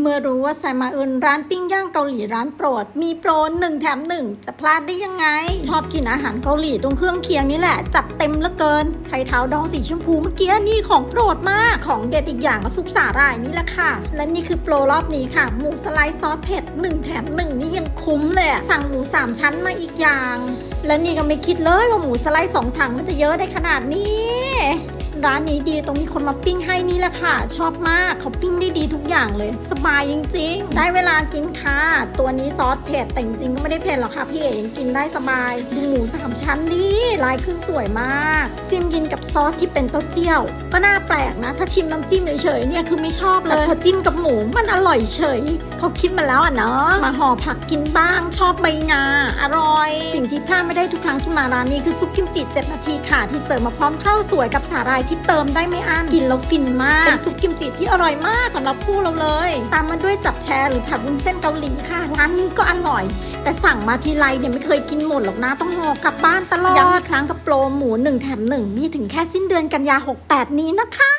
เมื่อรู้ว่าไซมาอึนร้านปิ้งย่างเกาหลีร้านโปรด มีโปรหนึ่งแถมหนึ่งจะพลาดได้ยังไง ชอบกินอาหารเกาหลีตรงเครื่องเคียงนี่แหละ จัดเต็มเหลือเกินใช้เท้าดองสีชมพูเมื่อกี้นี่ของโปรดมากของเด็ดอีกอย่างก็ซุปสาหร่ายนี่แหละค่ะ และนี่คือโปรรอบนี้ค่ะ หมูสไลด์ซอสเผ็ดหนึ่งแถมหนึ่งนี่ยังคุ้มเลยสั่งหมูสามชั้นมาอีกอย่าง และนี่ก็ไม่คิดเลยว่าหมูสไลด์สองถังมันจะเยอะได้ขนาดนี้ ร้านนี้ดีตรงมีคนมาปิ้งให้นี่แหละค่ะ ชอบมากเขาปิ้งได้ดีทุกอย่างเลย สบายจริง ๆ ได้เวลากินค่ะตัวนี้ซอสเผ็ดแต่จริงก็ไม่ได้เผ็ดหรอกค่ะพี่เอ๋ยังกินได้สบายดูหมูสามชั้นดีลายขึ้นสวยมาก จิ้มกินกับซอสที่เป็นเต้าเจี้ยว ก็น่าแปลกนะ ถ้าชิมน้ำจิ้มเฉยๆเนี่ยคือไม่ชอบเลยแต่พอจิ้มกับหมูมันอร่อยเฉยเขาคิดมาแล้วอะเนาะมาห่อผักกินบ้างชอบใบงาอร่อย สิ่งที่พลาดไม่ได้ทุกครั้งที่มาร้านนี้คือซุปกิมจิ 7 นาทีค่ะ ที่เสิร์ฟมาพร้อมข้าวสวยกับสาหร่ายที่เติมได้ไม่อั้นกินแล้วฟินมาก เป็นซุปกิมจิที่อร่อยมากสำหรับคู่เราเลย ตามมาด้วยจับแชร์หรือผัดวุ้นเส้นเกาหลีค่ะ ร้านนี้ก็อร่อย แต่สั่งมาทีไรเนี่ยไม่เคยกินหมดหรอกนะต้องห่อกลับบ้านตลอดย้ำอีกครั้งกับโปรหมู1แถม1มีถึงแค่สิ้นเดือนกันยา 68 นี้นะคะ